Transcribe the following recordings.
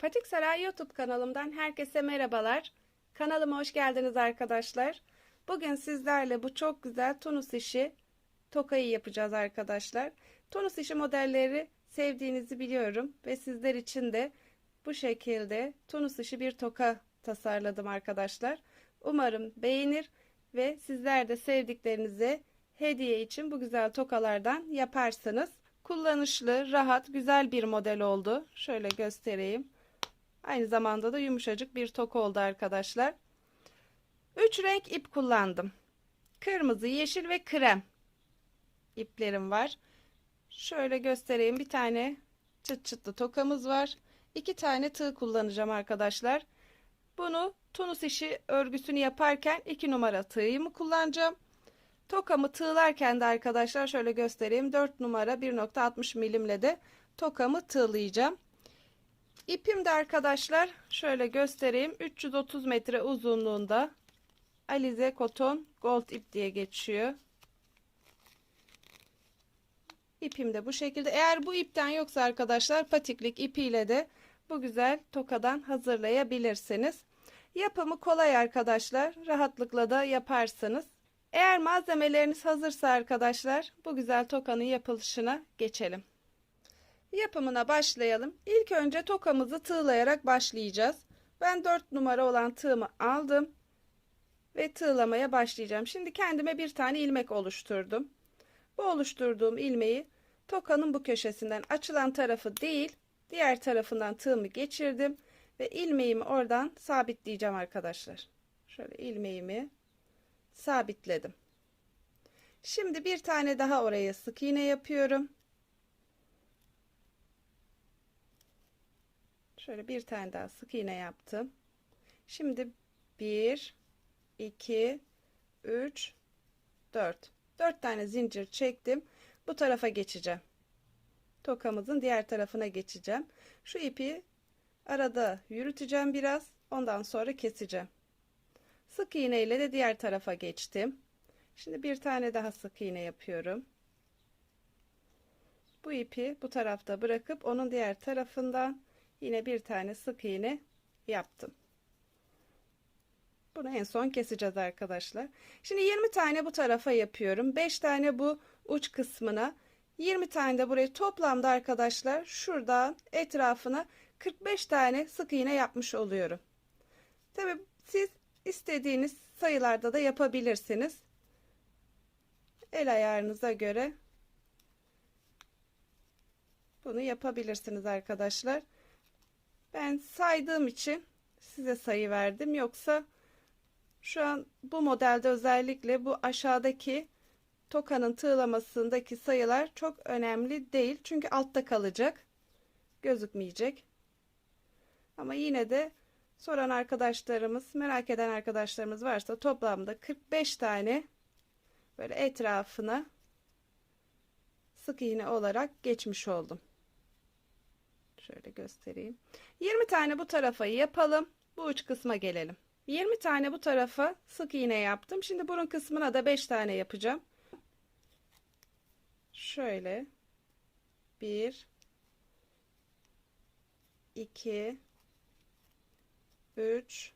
Patik Saray YouTube kanalımdan herkese merhabalar. Kanalıma hoş geldiniz arkadaşlar. Bugün sizlerle bu çok güzel tunus işi tokayı yapacağız arkadaşlar. Tunus işi modelleri sevdiğinizi biliyorum ve sizler için de bu şekilde tunus işi bir toka tasarladım arkadaşlar. Umarım beğenir ve sizler de sevdiklerinize hediye için bu güzel tokalardan yaparsınız. Kullanışlı, rahat, güzel bir model oldu. Şöyle göstereyim. Aynı zamanda da yumuşacık bir toka oldu arkadaşlar. 3 renk ip kullandım. Kırmızı, yeşil ve krem iplerim var. Şöyle göstereyim. Bir tane çıt çıtlı tokamız var. İki tane tığ kullanacağım arkadaşlar. Bunu tunus işi örgüsünü yaparken 2 numara tığımı kullanacağım. Tokamı tığlarken de arkadaşlar şöyle göstereyim. 4 numara 1.60 milimle de tokamı tığlayacağım. İpim de arkadaşlar şöyle göstereyim. 330 metre uzunluğunda Alize Koton Gold ip diye geçiyor. İpim de bu şekilde. Eğer bu ipten yoksa arkadaşlar patiklik ipiyle de bu güzel tokadan hazırlayabilirsiniz. Yapımı kolay arkadaşlar. Rahatlıkla da yaparsınız. Eğer malzemeleriniz hazırsa arkadaşlar bu güzel tokanın yapılışına geçelim. Yapımına başlayalım. İlk önce tokamızı tığlayarak başlayacağız. Ben 4 numara olan tığımı aldım ve tığlamaya başlayacağım. Şimdi kendime bir tane ilmek oluşturdum. Bu oluşturduğum ilmeği tokanın bu köşesinden açılan tarafı değil, diğer tarafından tığımı geçirdim ve ilmeğimi oradan sabitleyeceğim arkadaşlar. Şöyle ilmeğimi sabitledim. Şimdi bir tane daha oraya sık iğne yapıyorum. Şöyle bir tane daha sık iğne yaptım. Şimdi 1 2 3 4 4 tane zincir çektim. Bu tarafa geçeceğim. Tokamızın diğer tarafına geçeceğim. Şu ipi arada yürüteceğim biraz. Ondan sonra keseceğim. Sık iğne ile de diğer tarafa geçtim. Şimdi bir tane daha sık iğne yapıyorum. Bu ipi bu tarafta bırakıp onun diğer tarafından yine bir tane sık iğne yaptım. Bunu en son keseceğiz arkadaşlar. Şimdi 20 tane bu tarafa yapıyorum. 5 tane bu uç kısmına. 20 tane de buraya toplamda arkadaşlar şuradan etrafına 45 tane sık iğne yapmış oluyorum. Tabi siz istediğiniz sayılarda da yapabilirsiniz. El ayarınıza göre bunu yapabilirsiniz arkadaşlar. Ben saydığım için size sayı verdim. Yoksa şu an bu modelde özellikle bu aşağıdaki tokanın tığlamasındaki sayılar çok önemli değil. Çünkü altta kalacak. Gözükmeyecek. Ama yine de soran arkadaşlarımız, merak eden arkadaşlarımız varsa toplamda 45 tane böyle etrafına sık iğne olarak geçmiş oldum. Şöyle göstereyim. 20 tane bu tarafa yapalım. Bu uç kısma gelelim. 20 tane bu tarafa sık iğne yaptım. Şimdi burun kısmına da 5 tane yapacağım. Şöyle 1 2 3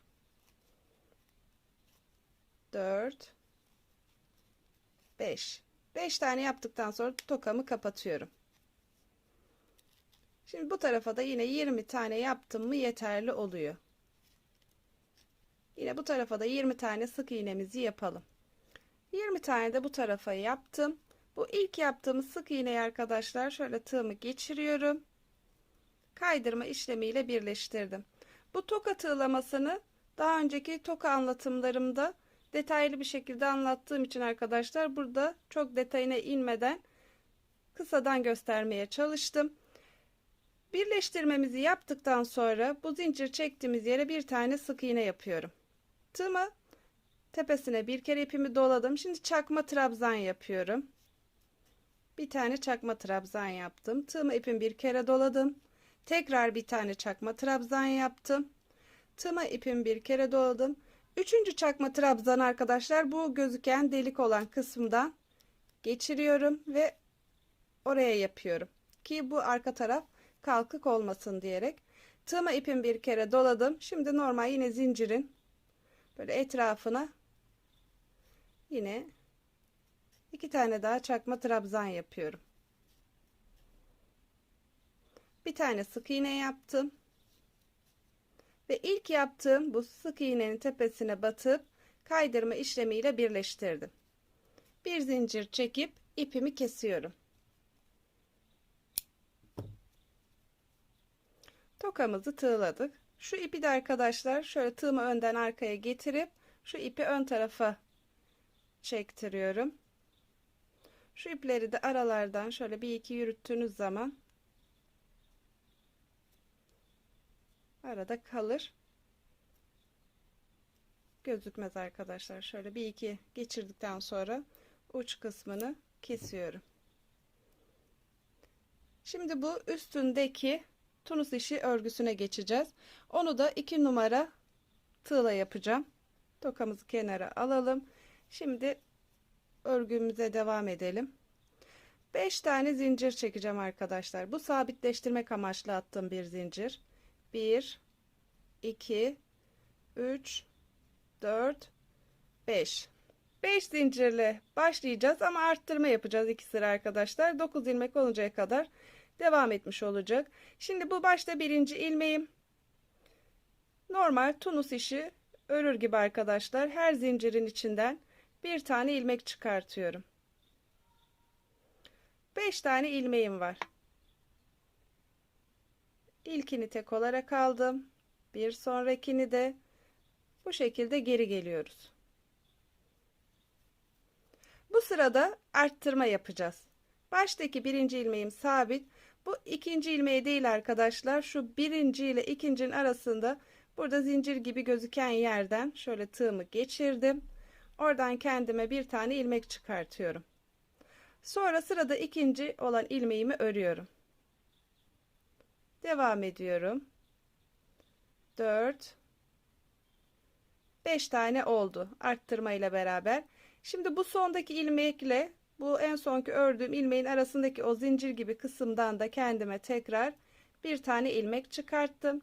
4 5 5 tane yaptıktan sonra tokamı kapatıyorum. Şimdi bu tarafa da yine 20 tane yaptım mı yeterli oluyor. Yine bu tarafa da 20 tane sık iğnemizi yapalım. 20 tane de bu tarafa yaptım. Bu ilk yaptığımız sık iğneyi arkadaşlar şöyle tığımı geçiriyorum. Kaydırma işlemiyle birleştirdim. Bu toka tığlamasını daha önceki toka anlatımlarımda detaylı bir şekilde anlattığım için arkadaşlar burada çok detayına inmeden kısadan göstermeye çalıştım. Birleştirmemizi yaptıktan sonra bu zincir çektiğimiz yere bir tane sık iğne yapıyorum. Tığımı tepesine bir kere ipimi doladım. Şimdi çakma trabzan yapıyorum. Bir tane çakma trabzan yaptım. Tığımı ipimi bir kere doladım. Tekrar bir tane çakma trabzan yaptım. Tığıma ipimi bir kere doladım. Üçüncü çakma trabzan arkadaşlar bu gözüken delik olan kısımdan geçiriyorum ve oraya yapıyorum. Ki bu arka taraf kalkık olmasın diyerek. Tığıma ipimi bir kere doladım. Şimdi normal yine zincirin böyle etrafına yine iki tane daha çakma trabzan yapıyorum. Bir tane sık iğne yaptım. Ve ilk yaptığım bu sık iğnenin tepesine batıp kaydırma işlemiyle birleştirdim. Bir zincir çekip ipimi kesiyorum. Tokamızı tığladık. Şu ipi de arkadaşlar şöyle tığımı önden arkaya getirip şu ipi ön tarafa çektiriyorum. Şu ipleri de aralardan şöyle bir iki yürüttüğünüz zaman arada kalır. Gözükmez arkadaşlar. Şöyle bir iki geçirdikten sonra uç kısmını kesiyorum. Şimdi bu üstündeki tunus işi örgüsüne geçeceğiz. Onu da 2 numara tığla yapacağım. Tokamızı kenara alalım. Şimdi örgümüze devam edelim. 5 tane zincir çekeceğim arkadaşlar. Bu sabitleştirmek amaçlı attığım bir zincir. 1 2 3 4 5 5 zincirle başlayacağız ama arttırma yapacağız iki sıra arkadaşlar. 9 ilmek oluncaya kadar devam etmiş olacak. Şimdi bu başta birinci ilmeğim. Normal tunus işi örür gibi arkadaşlar. Her zincirin içinden bir tane ilmek çıkartıyorum. 5 tane ilmeğim var. İlkini tek olarak aldım. Bir sonrakini de bu şekilde geri geliyoruz. Bu sırada arttırma yapacağız. Baştaki birinci ilmeğim sabit. Bu ikinci ilmeği değil arkadaşlar. Şu birinci ile ikincinin arasında burada zincir gibi gözüken yerden şöyle tığımı geçirdim. Oradan kendime bir tane ilmek çıkartıyorum. Sonra sırada ikinci olan ilmeğimi örüyorum. Devam ediyorum. 4 5 tane oldu arttırma ile beraber. Şimdi bu sondaki ilmekle bu en sonki ördüğüm ilmeğin arasındaki o zincir gibi kısımdan da kendime tekrar bir tane ilmek çıkarttım.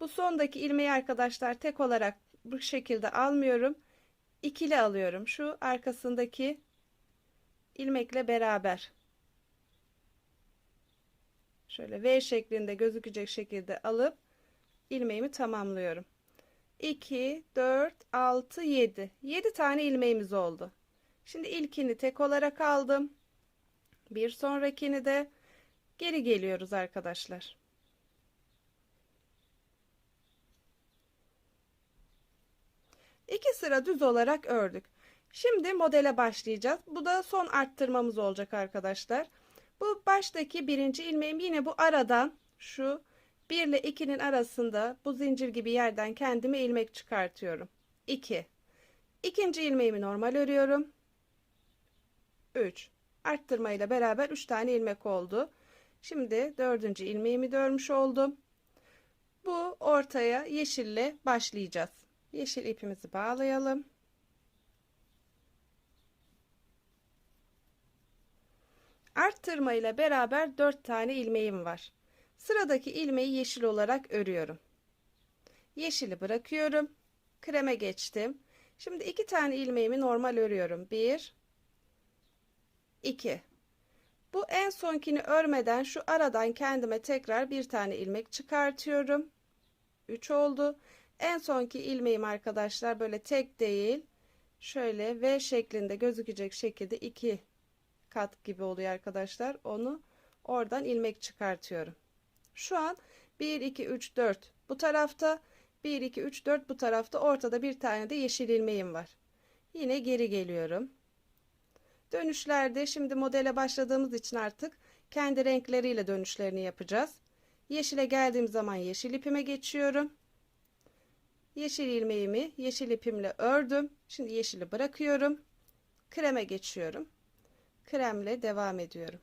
Bu sondaki ilmeği arkadaşlar tek olarak bu şekilde almıyorum. İkili alıyorum. Şu arkasındaki ilmekle beraber. Şöyle V şeklinde gözükecek şekilde alıp ilmeğimi tamamlıyorum. 2, 4, 6, 7. 7 tane ilmeğimiz oldu. Şimdi ilkini tek olarak aldım. Bir sonrakini de geri geliyoruz arkadaşlar. İki sıra düz olarak ördük. Şimdi modele başlayacağız. Bu da son arttırmamız olacak arkadaşlar. Bu baştaki birinci ilmeğim yine bu aradan şu 1 ile 2'nin arasında bu zincir gibi yerden kendime ilmek çıkartıyorum. 2. İkinci ilmeğimi normal örüyorum. 3. Arttırma ile beraber 3 tane ilmek oldu. Şimdi dördüncü ilmeğimi de örmüş oldum. Bu ortaya yeşille başlayacağız. Yeşil ipimizi bağlayalım. Arttırma ile beraber 4 tane ilmeğim var. Sıradaki ilmeği yeşil olarak örüyorum. Yeşili bırakıyorum. Kreme geçtim. Şimdi iki tane ilmeğimi normal örüyorum. 1 2 Bu en sonkini örmeden şu aradan kendime tekrar bir tane ilmek çıkartıyorum. 3 oldu. En sonki ilmeğim arkadaşlar böyle tek değil. Şöyle V şeklinde gözükecek şekilde iki kat gibi oluyor arkadaşlar. Onu oradan ilmek çıkartıyorum. Şu an 1 2 3 4 bu tarafta 1 2 3 4 bu tarafta ortada bir tane de yeşil ilmeğim var. Yine geri geliyorum. Dönüşlerde şimdi modele başladığımız için artık kendi renkleriyle dönüşlerini yapacağız. Yeşile geldiğim zaman yeşil ipime geçiyorum. Yeşil ilmeğimi yeşil ipimle ördüm. Şimdi yeşili bırakıyorum. Kreme geçiyorum. Kremle devam ediyorum.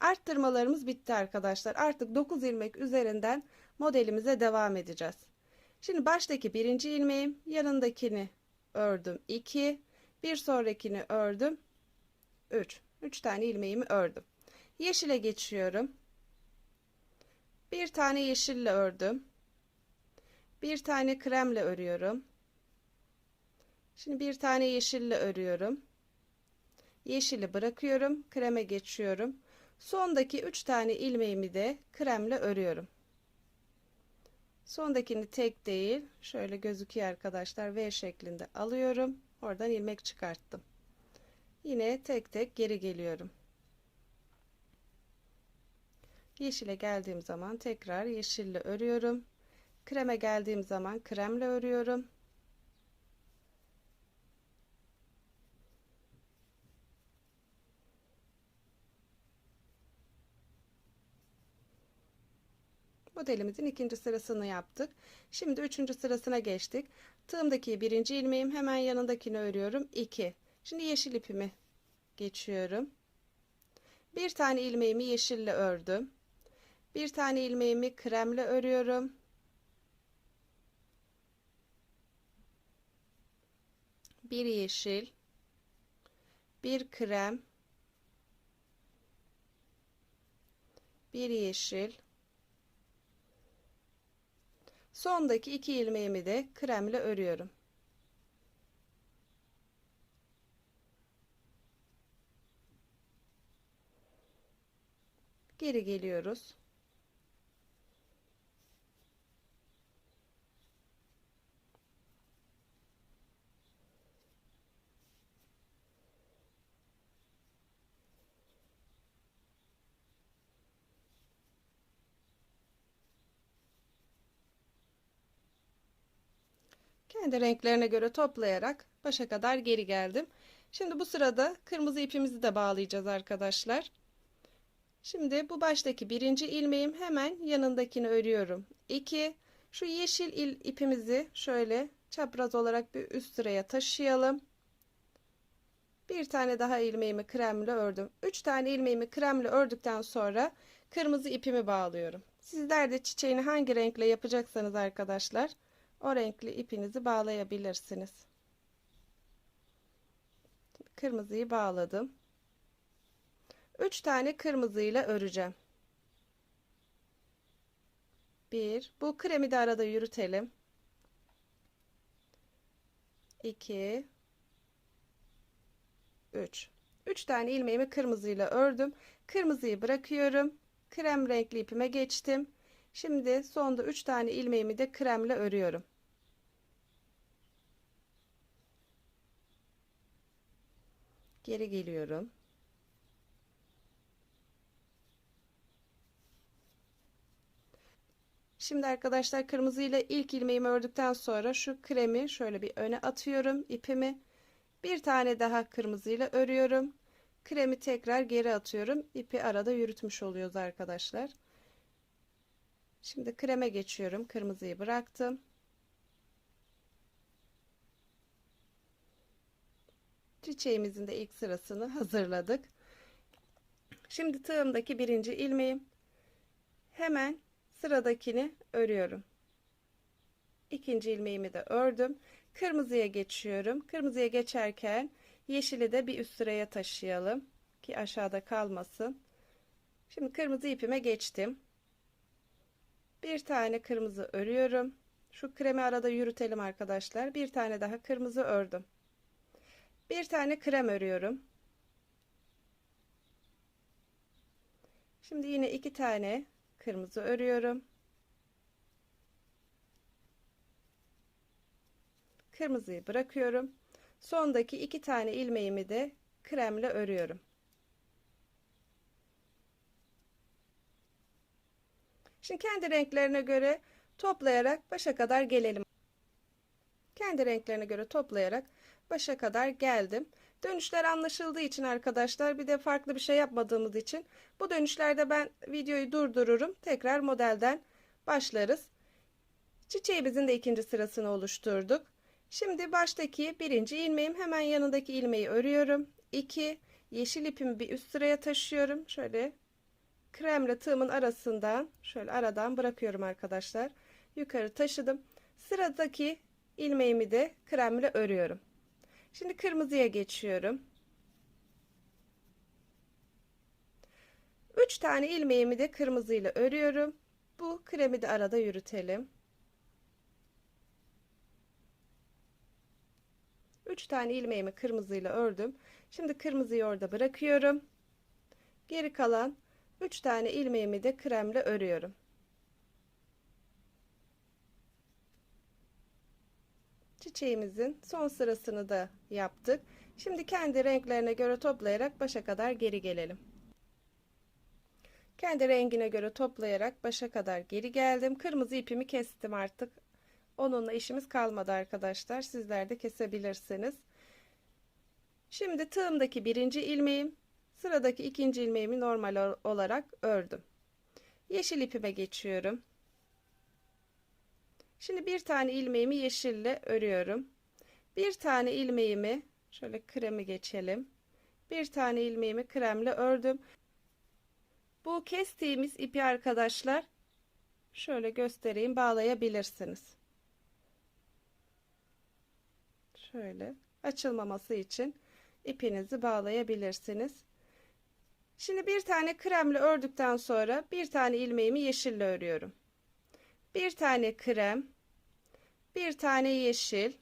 Arttırmalarımız bitti arkadaşlar. Artık 9 ilmek üzerinden modelimize devam edeceğiz. Şimdi baştaki birinci ilmeğim yanındakini ördüm 2 bir sonrakini ördüm 3 3 tane ilmeğimi ördüm yeşile geçiyorum bir tane yeşille ördüm Bir tane kremle örüyorum. Şimdi bir tane yeşille örüyorum. Yeşili bırakıyorum. Kreme geçiyorum. Sondaki 3 tane ilmeğimi de kremle örüyorum. Sondakini tek değil, şöyle gözüküyor arkadaşlar. V şeklinde alıyorum. Oradan ilmek çıkarttım. Yine tek tek geri geliyorum. Yeşile geldiğim zaman tekrar yeşille örüyorum. Kreme geldiğim zaman kremle örüyorum. Modelimizin ikinci sırasını yaptık. Şimdi üçüncü sırasına geçtik. Tığımdaki birinci ilmeğim hemen yanındakini örüyorum. 2. Şimdi yeşil ipimi geçiyorum. Bir tane ilmeğimi yeşille ördüm. Bir tane ilmeğimi kremle örüyorum. Bir yeşil, bir krem, bir yeşil, Sondaki iki ilmeğimi de kremle örüyorum. Geri geliyoruz. Kendi renklerine göre toplayarak başa kadar geri geldim. Şimdi bu sırada kırmızı ipimizi de bağlayacağız arkadaşlar. Şimdi bu baştaki birinci ilmeğim hemen yanındakini örüyorum. 2 şu yeşil il ipimizi şöyle çapraz olarak bir üst sıraya taşıyalım. Bir tane daha ilmeğimi kremle ördüm. 3 tane ilmeğimi kremle ördükten sonra kırmızı ipimi bağlıyorum. Sizler de çiçeğini hangi renkle yapacaksanız arkadaşlar o renkli ipinizi bağlayabilirsiniz. Kırmızıyı bağladım. 3 tane kırmızıyla öreceğim. 1 bu kremi de arada yürütelim. 2 3 3 tane ilmeğimi kırmızıyla ördüm. Kırmızıyı bırakıyorum. Krem renkli ipime geçtim. Şimdi sonda 3 tane ilmeğimi de kremle örüyorum. Geri geliyorum. Şimdi arkadaşlar kırmızı ile ilk ilmeğimi ördükten sonra şu kremi şöyle bir öne atıyorum ipimi. Bir tane daha kırmızı ile örüyorum. Kremi tekrar geri atıyorum. İpi arada yürütmüş oluyoruz arkadaşlar. Şimdi kreme geçiyorum. Kırmızıyı bıraktım. Çiçeğimizin de ilk sırasını hazırladık. Şimdi tığımdaki birinci ilmeğim. Hemen sıradakini örüyorum. İkinci ilmeğimi de ördüm. Kırmızıya geçiyorum. Kırmızıya geçerken yeşili de bir üst sıraya taşıyalım ki aşağıda kalmasın. Şimdi kırmızı ipime geçtim. Bir tane kırmızı örüyorum. Şu kremi arada yürütelim arkadaşlar. Bir tane daha kırmızı ördüm. Bir tane krem örüyorum. Şimdi yine iki tane kırmızı örüyorum. Kırmızıyı bırakıyorum. Sondaki iki tane ilmeğimi de kremle örüyorum. Şimdi kendi renklerine göre toplayarak başa kadar gelelim. Kendi renklerine göre toplayarak başa kadar geldim. Dönüşler anlaşıldığı için arkadaşlar bir de farklı bir şey yapmadığımız için bu dönüşlerde ben videoyu durdururum. Tekrar modelden başlarız. Çiçeğimizin de ikinci sırasını oluşturduk. Şimdi baştaki birinci ilmeğim hemen yanındaki ilmeği örüyorum. 2 yeşil ipimi bir üst sıraya taşıyorum. Şöyle kremle tığımın arasından şöyle aradan bırakıyorum arkadaşlar. Yukarı taşıdım. Sıradaki ilmeğimi de kremle örüyorum. Şimdi kırmızıya geçiyorum. 3 tane ilmeğimi de kırmızıyla örüyorum. Bu kremi de arada yürütelim. 3 tane ilmeğimi kırmızıyla ördüm. Şimdi kırmızıyı orada bırakıyorum. Geri kalan 3 tane ilmeğimi de kremle örüyorum. Çiçeğimizin son sırasını da yaptık. Şimdi kendi renklerine göre toplayarak başa kadar geri gelelim. Kendi rengine göre toplayarak başa kadar geri geldim. Kırmızı ipimi kestim artık. Onunla işimiz kalmadı arkadaşlar. Sizler de kesebilirsiniz. Şimdi tığımdaki birinci ilmeğim, sıradaki ikinci ilmeğimi normal olarak ördüm. Yeşil ipime geçiyorum. Şimdi bir tane ilmeğimi yeşille örüyorum. Bir tane ilmeğimi şöyle kremi geçelim. Bir tane ilmeğimi kremle ördüm. Bu kestiğimiz ipi arkadaşlar şöyle göstereyim bağlayabilirsiniz. Şöyle açılmaması için ipinizi bağlayabilirsiniz. Şimdi bir tane kremle ördükten sonra bir tane ilmeğimi yeşille örüyorum. Bir tane krem, bir tane yeşil.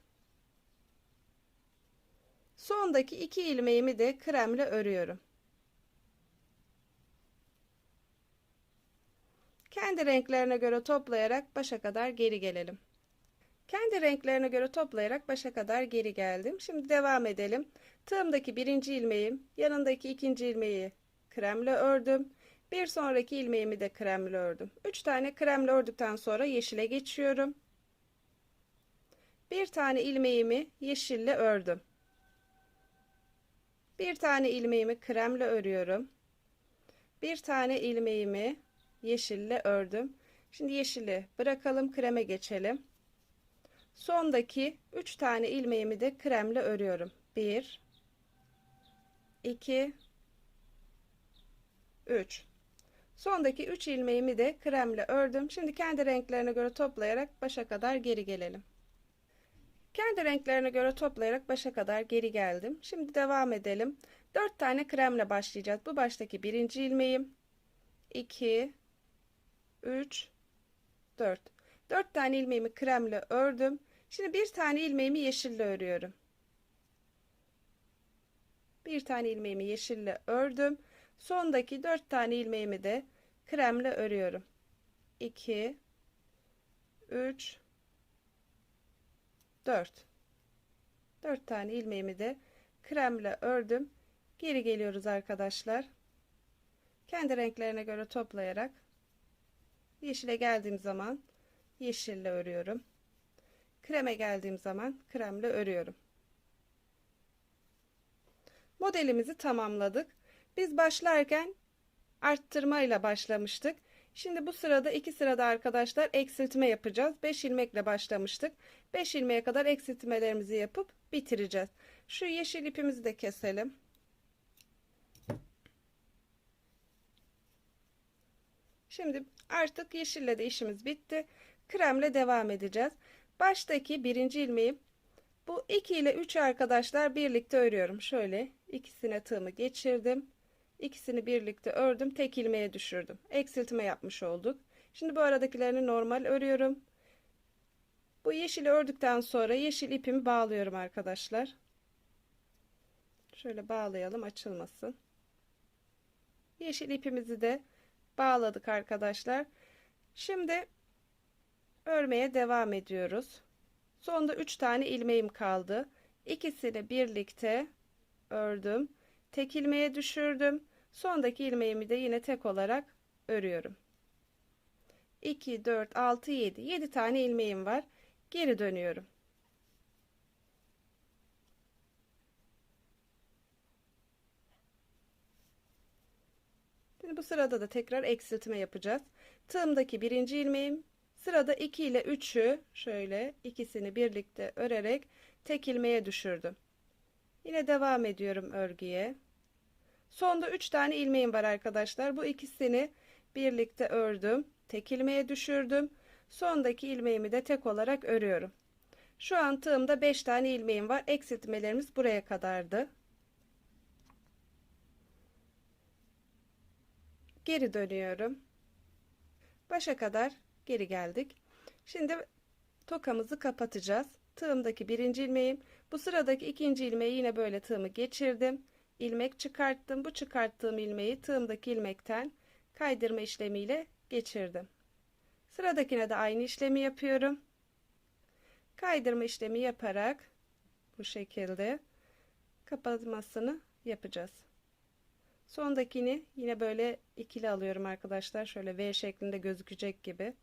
Sondaki iki ilmeğimi de kremle örüyorum. Kendi renklerine göre toplayarak başa kadar geri gelelim. Kendi renklerine göre toplayarak başa kadar geri geldim. Şimdi devam edelim. Tığımdaki birinci ilmeğim, yanındaki ikinci ilmeği kremle ördüm. Bir sonraki ilmeğimi de kremle ördüm. 3 tane kremle ördükten sonra yeşile geçiyorum. Bir tane ilmeğimi yeşille ördüm. Bir tane ilmeğimi kremle örüyorum. Bir tane ilmeğimi yeşille ördüm. Şimdi yeşili bırakalım, kreme geçelim. Sondaki 3 tane ilmeğimi de kremle örüyorum. 1 2 3 Sondaki 3 ilmeğimi de kremle ördüm. Şimdi kendi renklerine göre toplayarak başa kadar geri gelelim. Kendi renklerine göre toplayarak başa kadar geri geldim. Şimdi devam edelim. 4 tane kremle başlayacağız. Bu baştaki birinci ilmeğim. 2 3 4 4 tane ilmeğimi kremle ördüm. Şimdi bir tane ilmeğimi yeşille örüyorum. Bir tane ilmeğimi yeşille ördüm. Sondaki 4 tane ilmeğimi de kremle örüyorum. 2 3 4 4 tane ilmeğimi de kremle ördüm. Geri geliyoruz arkadaşlar. Kendi renklerine göre toplayarak yeşile geldiğim zaman yeşille örüyorum. Kreme geldiğim zaman kremle örüyorum. Modelimizi tamamladık. Biz başlarken arttırma ile başlamıştık. Şimdi bu sırada iki sırada arkadaşlar eksiltme yapacağız. 5 ilmekle başlamıştık. 5 ilmeğe kadar eksiltmelerimizi yapıp bitireceğiz. Şu yeşil ipimizi de keselim. Şimdi artık yeşille de işimiz bitti. Kremle devam edeceğiz. Baştaki birinci ilmeği bu 2 ile 3 arkadaşlar birlikte örüyorum. Şöyle ikisine tığımı geçirdim. İkisini birlikte ördüm. Tek ilmeğe düşürdüm. Eksiltme yapmış olduk. Şimdi bu aradakilerini normal örüyorum. Bu yeşili ördükten sonra yeşil ipimi bağlıyorum arkadaşlar. Şöyle bağlayalım açılmasın. Yeşil ipimizi de bağladık arkadaşlar. Şimdi örmeye devam ediyoruz. Sonda 3 tane ilmeğim kaldı. İkisini birlikte ördüm. Tek ilmeğe düşürdüm. Sondaki ilmeğimi de yine tek olarak örüyorum. 2 4 6 7 7 tane ilmeğim var. Geri dönüyorum. Şimdi bu sırada da tekrar eksiltme yapacağız. Tığımdaki birinci ilmeğim Sırada 2 ile 3'ü şöyle ikisini birlikte örerek tek ilmeğe düşürdüm. Yine devam ediyorum örgüye. Sonda 3 tane ilmeğim var arkadaşlar. Bu ikisini birlikte ördüm. Tek ilmeğe düşürdüm. Sondaki ilmeğimi de tek olarak örüyorum. Şu an tığımda 5 tane ilmeğim var. Eksiltmelerimiz buraya kadardı. Geri dönüyorum. Başa kadar geri geldik. Şimdi tokamızı kapatacağız. Tığımdaki birinci ilmeğim Bu sıradaki ikinci ilmeği yine böyle tığımı geçirdim. İlmek çıkarttım. Bu çıkarttığım ilmeği tığımdaki ilmekten kaydırma işlemiyle geçirdim. Sıradakine de aynı işlemi yapıyorum. Kaydırma işlemi yaparak bu şekilde kapatmasını yapacağız. Sondakini yine böyle ikili alıyorum arkadaşlar. Şöyle V şeklinde gözükecek gibi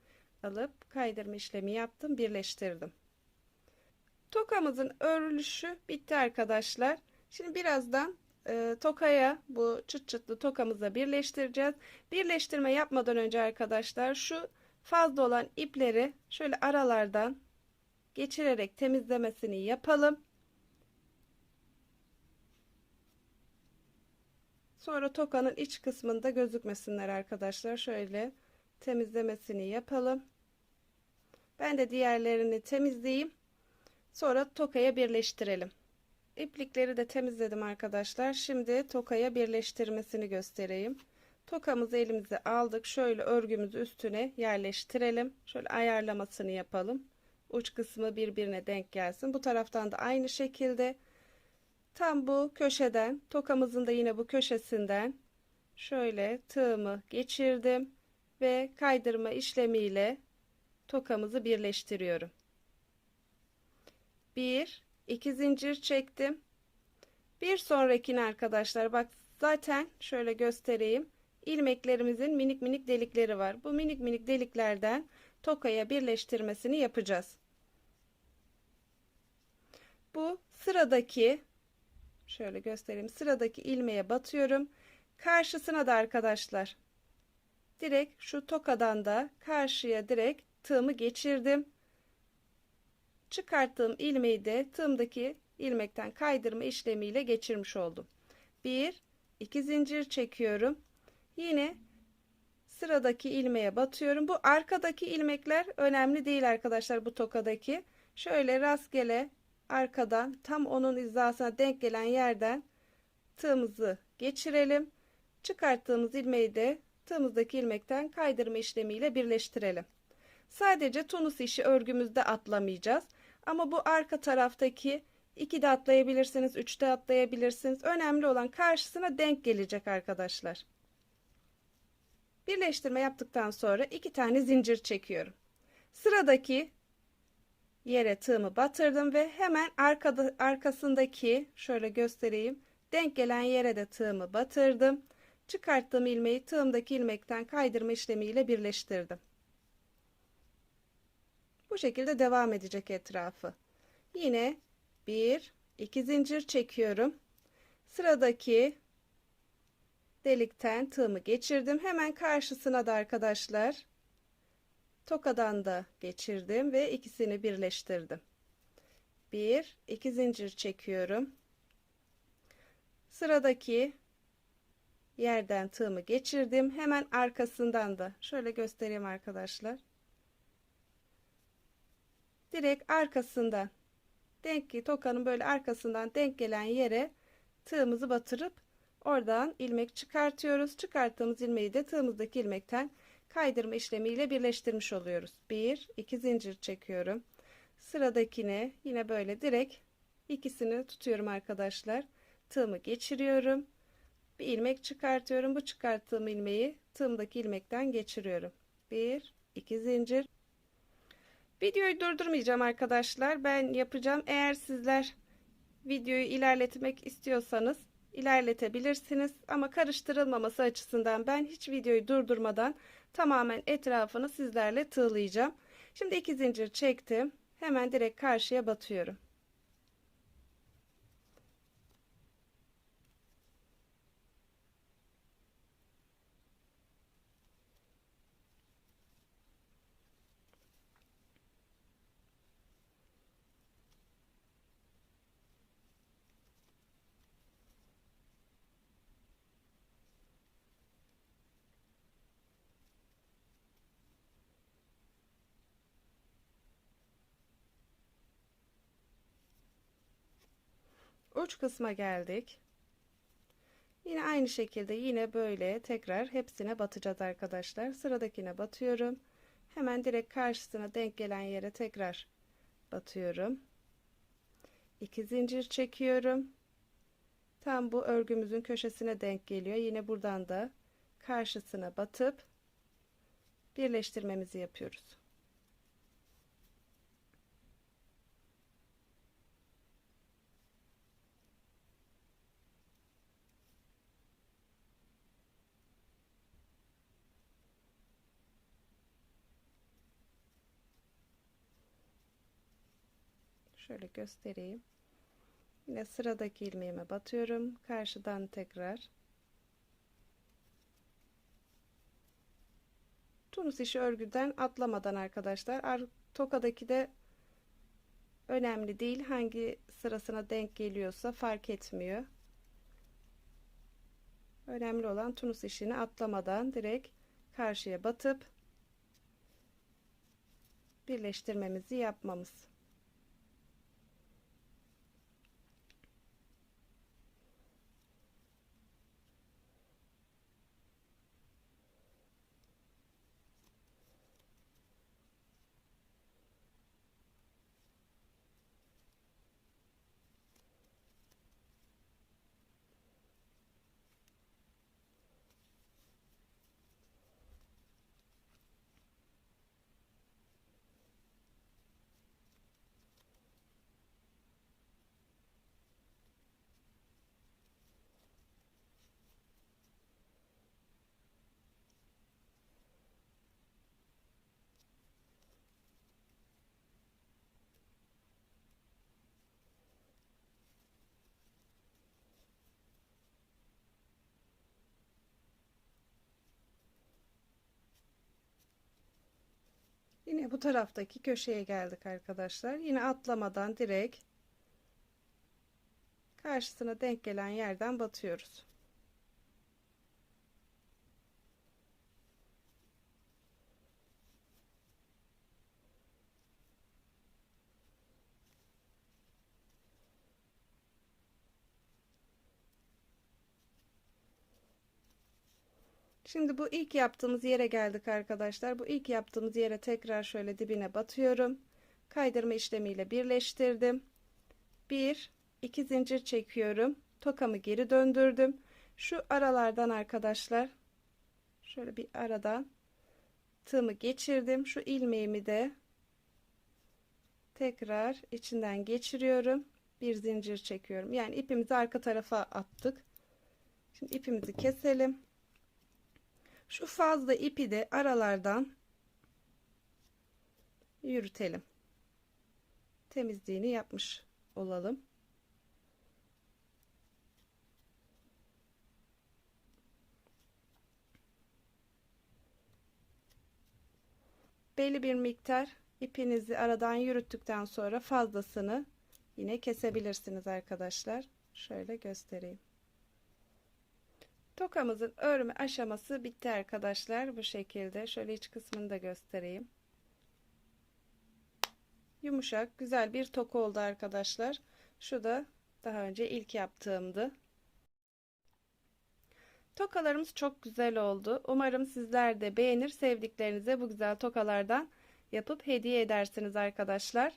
alıp kaydırma işlemi yaptım, birleştirdim. Tokamızın örülüşü bitti arkadaşlar. Şimdi birazdan e, tokaya bu çıt çıtlı tokamıza birleştireceğiz. Birleştirme yapmadan önce arkadaşlar şu fazla olan ipleri şöyle aralardan geçirerek temizlemesini yapalım. Sonra tokanın iç kısmında gözükmesinler arkadaşlar. Şöyle temizlemesini yapalım. Ben de diğerlerini temizleyeyim. Sonra tokaya birleştirelim. İplikleri de temizledim arkadaşlar. Şimdi tokaya birleştirmesini göstereyim. Tokamızı elimize aldık. Şöyle örgümüzü üstüne yerleştirelim. Şöyle ayarlamasını yapalım. Uç kısmı birbirine denk gelsin. Bu taraftan da aynı şekilde tam bu köşeden tokamızın da yine bu köşesinden şöyle tığımı geçirdim ve kaydırma işlemiyle tokamızı birleştiriyorum. 1 2 zincir çektim. Bir sonrakini arkadaşlar bak zaten şöyle göstereyim. ilmeklerimizin minik minik delikleri var. Bu minik minik deliklerden tokaya birleştirmesini yapacağız. Bu sıradaki şöyle göstereyim. Sıradaki ilmeğe batıyorum. Karşısına da arkadaşlar direkt şu tokadan da karşıya direkt tığımı geçirdim. Çıkarttığım ilmeği de tığımdaki ilmekten kaydırma işlemiyle geçirmiş oldum. 1 2 zincir çekiyorum. Yine sıradaki ilmeğe batıyorum. Bu arkadaki ilmekler önemli değil arkadaşlar bu tokadaki. Şöyle rastgele arkadan tam onun hizasına denk gelen yerden tığımızı geçirelim. Çıkarttığımız ilmeği de tığımızdaki ilmekten kaydırma işlemiyle birleştirelim. Sadece tunus işi örgümüzde atlamayacağız. Ama bu arka taraftaki 2 de atlayabilirsiniz, 3 de atlayabilirsiniz. Önemli olan karşısına denk gelecek arkadaşlar. Birleştirme yaptıktan sonra iki tane zincir çekiyorum. Sıradaki yere tığımı batırdım ve hemen arkada, arkasındaki şöyle göstereyim. Denk gelen yere de tığımı batırdım. Çıkarttığım ilmeği tığımdaki ilmekten kaydırma işlemiyle birleştirdim. Bu şekilde devam edecek etrafı. Yine bir, iki zincir çekiyorum. Sıradaki delikten tığımı geçirdim. Hemen karşısına da arkadaşlar tokadan da geçirdim ve ikisini birleştirdim. Bir, iki zincir çekiyorum. Sıradaki yerden tığımı geçirdim. Hemen arkasından da şöyle göstereyim arkadaşlar direkt arkasından denk tokanın böyle arkasından denk gelen yere tığımızı batırıp oradan ilmek çıkartıyoruz. Çıkarttığımız ilmeği de tığımızdaki ilmekten kaydırma işlemiyle birleştirmiş oluyoruz. 1 2 zincir çekiyorum. Sıradakine yine böyle direkt ikisini tutuyorum arkadaşlar. Tığımı geçiriyorum. Bir ilmek çıkartıyorum. Bu çıkarttığım ilmeği tığımdaki ilmekten geçiriyorum. 1 2 zincir Videoyu durdurmayacağım arkadaşlar. Ben yapacağım. Eğer sizler videoyu ilerletmek istiyorsanız ilerletebilirsiniz. Ama karıştırılmaması açısından ben hiç videoyu durdurmadan tamamen etrafını sizlerle tığlayacağım. Şimdi iki zincir çektim. Hemen direkt karşıya batıyorum. Uç kısma geldik. Yine aynı şekilde yine böyle tekrar hepsine batacağız arkadaşlar. Sıradakine batıyorum. Hemen direkt karşısına denk gelen yere tekrar batıyorum. 2 zincir çekiyorum. Tam bu örgümüzün köşesine denk geliyor. Yine buradan da karşısına batıp birleştirmemizi yapıyoruz. Şöyle göstereyim. Yine sıradaki ilmeğime batıyorum. Karşıdan tekrar. Tunus işi örgüden atlamadan arkadaşlar. Tokadaki de önemli değil. Hangi sırasına denk geliyorsa fark etmiyor. Önemli olan Tunus işini atlamadan direkt karşıya batıp birleştirmemizi yapmamız. Yine bu taraftaki köşeye geldik arkadaşlar. Yine atlamadan direkt karşısına denk gelen yerden batıyoruz. Şimdi bu ilk yaptığımız yere geldik arkadaşlar. Bu ilk yaptığımız yere tekrar şöyle dibine batıyorum. Kaydırma işlemiyle birleştirdim. 1 2 zincir çekiyorum. Tokamı geri döndürdüm. Şu aralardan arkadaşlar şöyle bir aradan tığımı geçirdim. Şu ilmeğimi de tekrar içinden geçiriyorum. Bir zincir çekiyorum. Yani ipimizi arka tarafa attık. Şimdi ipimizi keselim. Şu fazla ipi de aralardan yürütelim. Temizliğini yapmış olalım. Belli bir miktar ipinizi aradan yürüttükten sonra fazlasını yine kesebilirsiniz arkadaşlar. Şöyle göstereyim. Tokamızın örme aşaması bitti arkadaşlar. Bu şekilde. Şöyle iç kısmını da göstereyim. Yumuşak, güzel bir toka oldu arkadaşlar. Şu da daha önce ilk yaptığımdı. Tokalarımız çok güzel oldu. Umarım sizler de beğenir, sevdiklerinize bu güzel tokalardan yapıp hediye edersiniz arkadaşlar.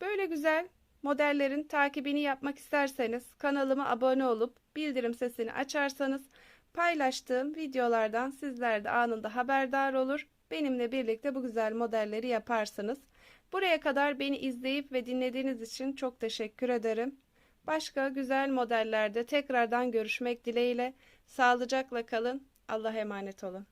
Böyle güzel modellerin takibini yapmak isterseniz kanalıma abone olup bildirim sesini açarsanız paylaştığım videolardan sizler de anında haberdar olur. Benimle birlikte bu güzel modelleri yaparsınız. Buraya kadar beni izleyip ve dinlediğiniz için çok teşekkür ederim. Başka güzel modellerde tekrardan görüşmek dileğiyle. Sağlıcakla kalın. Allah'a emanet olun.